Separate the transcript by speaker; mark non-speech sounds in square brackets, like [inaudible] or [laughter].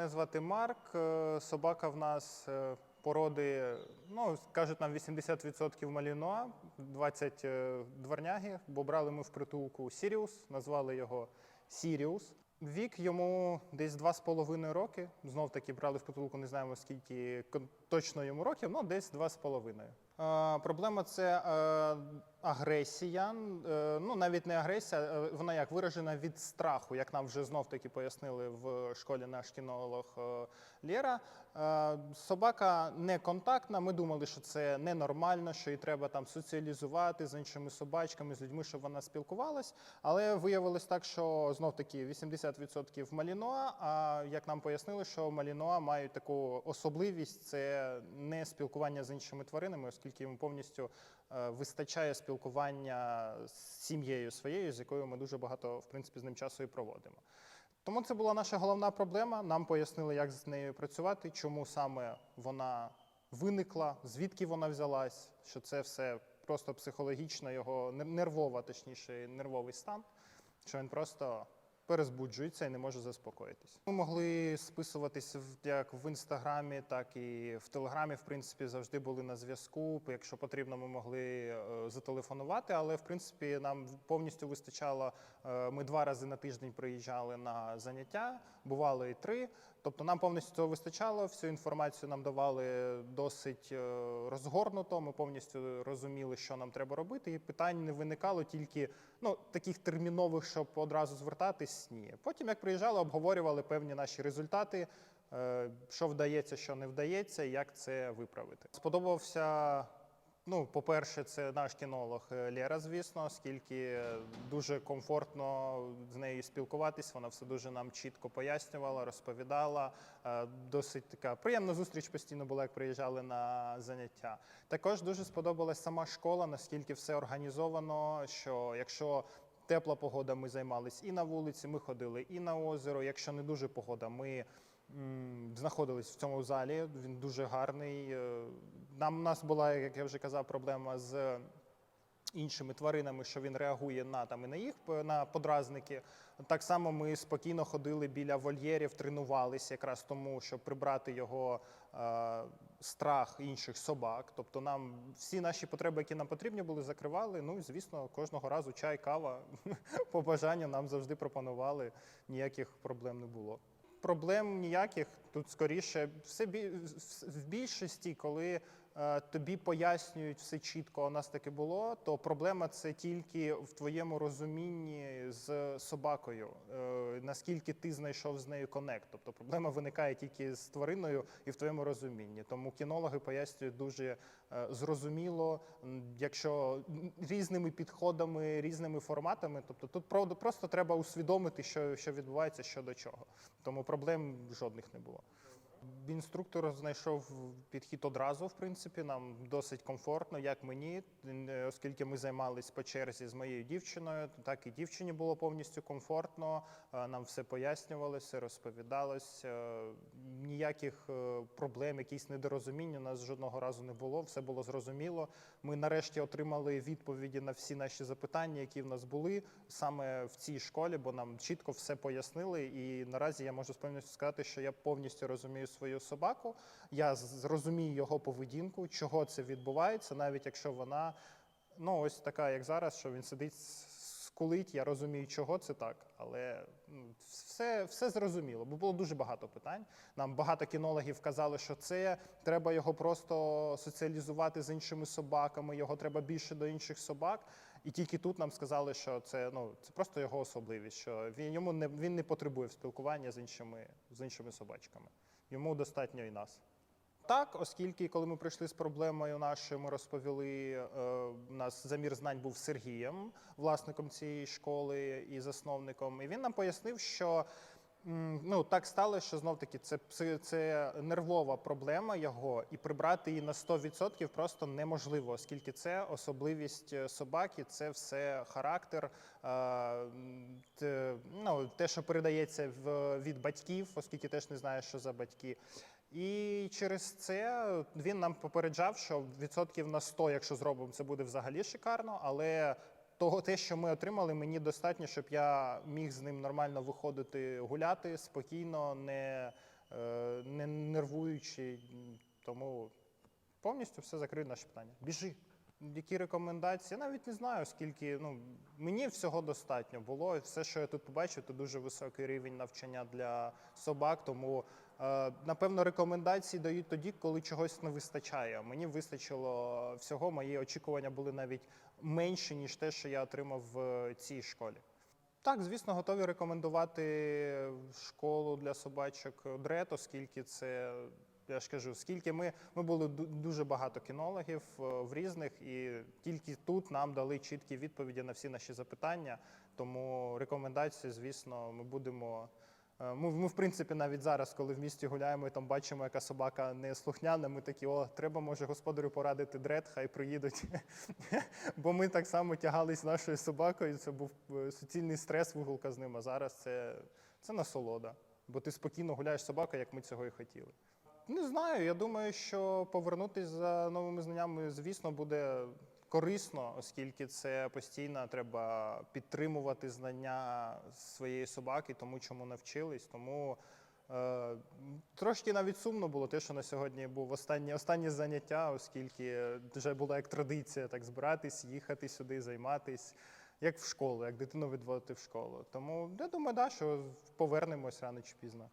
Speaker 1: Мене звати Марк. Е, Собака в нас е, породи, ну, кажуть нам 80% малінуа, 20 е, дворняги, бо брали ми в притулку Сіріус, назвали його Сіріус. Вік йому десь 2,5 роки. Знов таки брали в притулку, не знаємо скільки точно йому років, ну десь 2,5. Проблема це е, агресія. Е, ну навіть не агресія, е, вона як виражена від страху, як нам вже знов таки пояснили в школі наш кінолог Лєра. Собака не контактна. Ми думали, що це ненормально, що їй треба там соціалізувати з іншими собачками, з людьми, щоб вона спілкувалась. Але виявилось так, що знов таки 80% малінуа. А як нам пояснили, що малінуа мають таку особливість це не спілкування з іншими тваринами, оскільки йому повністю е, вистачає спілкування з сім'єю своєю, з якою ми дуже багато в принципі з ним часу і проводимо. Тому це була наша головна проблема. Нам пояснили, як з нею працювати, чому саме вона виникла, звідки вона взялась, що це все просто психологічно його нервова, точніше, нервовий стан, що він просто перезбуджується і не може заспокоїтись. Ми могли списуватись як в інстаграмі, так і в телеграмі. В принципі, завжди були на зв'язку. Якщо потрібно, ми могли е, зателефонувати, але в принципі нам повністю вистачало. е, Ми два рази на тиждень приїжджали на заняття, бувало і три. Тобто нам повністю цього вистачало. Всю інформацію нам давали досить е, розгорнуто. Ми повністю розуміли, що нам треба робити, і питань не виникало тільки ну таких термінових, щоб одразу звертатись. Ні. Потім, як приїжджали, обговорювали певні наші результати. е, Що вдається, що не вдається, як це виправити. Сподобався Ну, по-перше, це наш кінолог е, Лєра, звісно, оскільки дуже комфортно з нею спілкуватись. Вона все дуже нам чітко пояснювала, розповідала. Е, Досить така приємна зустріч постійно була, як приїжджали на заняття. Також дуже сподобалась сама школа, наскільки все організовано. Що якщо тепла погода, ми займались і на вулиці, ми ходили і на озеро. Якщо не дуже погода, ми знаходились в цьому залі. Він дуже гарний. Е, Нам у нас була, як я вже казав, проблема з іншими тваринами, що він реагує на там і на їх на подразники. Так само ми спокійно ходили біля вольєрів, тренувалися якраз тому, щоб прибрати його е, страх інших собак. Тобто нам всі наші потреби, які нам потрібні були, закривали. Ну і звісно, кожного разу чай, кава [laughs] по бажанню нам завжди пропонували. Ніяких проблем не було. Проблем ніяких. Тут скоріше все в більшості, коли тобі пояснюють все чітко, у нас таке було, то проблема це тільки в твоєму розумінні з собакою, е, наскільки ти знайшов з нею конект. Тобто проблема виникає тільки з твариною і в твоєму розумінні. Тому кінологи пояснюють дуже е, зрозуміло, якщо різними підходами, різними форматами. Тобто тут просто треба усвідомити, що, що відбувається щодо чого. Тому проблем жодних не було. Інструктор знайшов підхід одразу, в принципі, нам досить комфортно, як мені, е, оскільки ми займались по черзі з моєю дівчиною, так і дівчині було повністю комфортно. е, Нам все пояснювалося, розповідалось. е, Ніяких проблем, якісь недорозуміння у нас жодного разу не було. Все було зрозуміло. Ми нарешті отримали відповіді на всі наші запитання, які в нас були саме в цій школі, бо нам чітко все пояснили. І наразі я можу з певністю сказати, що я повністю розумію свою собаку. Я з- розумію його поведінку, чого це відбувається, навіть якщо вона ну ось така, як зараз, що він сидить. Скулить, я розумію, чого це так, але ну, все, все зрозуміло, бо було дуже багато питань. Нам багато кінологів казали, що це треба його просто соціалізувати з іншими собаками, його треба більше до інших собак. І тільки тут нам сказали, що це ну це просто його особливість, що він йому не він не потребує спілкування з іншими з іншими собачками. Йому достатньо і нас. Так, оскільки коли ми прийшли з проблемою нашою, ми розповіли, е, у нас замір знань був Сергієм, власником цієї школи і засновником. І він нам пояснив, що ну, так сталося, що знов таки це, це, нервова проблема його, і прибрати її на 100% просто неможливо, оскільки це особливість е, собаки, це все характер, е, те, ну, те, що передається в, від батьків, оскільки теж не знає, що за батьки. І через це він нам попереджав, що відсотків на 100, якщо зробимо, це буде взагалі шикарно. Але того, те, що ми отримали, мені достатньо, щоб я міг з ним нормально виходити гуляти спокійно, не е, не нервуючий. М, Тому повністю все закрив наше питання. Біжи. Які рекомендації? Я навіть не знаю, скільки. Ну, мені всього достатньо було. Все, що я тут побачив, це дуже високий рівень навчання для собак. Тому, напевно, рекомендації дають тоді, коли чогось не вистачає. Мені вистачило всього. Мої очікування були навіть менші, ніж те, що я отримав в цій школі. Так, звісно, готові рекомендувати школу для собачок Дрет, оскільки це. Я ж кажу, скільки ми, ми були дуже багато кінологів е, в різних, і тільки тут нам дали чіткі відповіді на всі наші запитання. Тому рекомендації, звісно, ми будемо. Е, Ми, ми, в принципі, навіть зараз, коли в місті гуляємо і там бачимо, яка собака не слухняна, ми такі, о, треба, може, господарю порадити дред, хай приїдуть. [laughs] Бо ми так само тягались нашою собакою. Це був е, суцільний стрес вигулка з ним. А зараз це, це насолода. Бо ти спокійно гуляєш з собакою, як ми цього і хотіли. Не знаю. Я думаю, що повернутися за новими знаннями, звісно, буде корисно, оскільки це постійно треба підтримувати знання своєї собаки, тому чому навчились. Тому е, трошки навіть сумно було те, що на сьогодні був останнє, останнє заняття, оскільки вже була як традиція так збиратись, їхати сюди, займатись. Як в школу, як дитину відводити в школу. Тому я думаю, да, що повернемось рано чи пізно.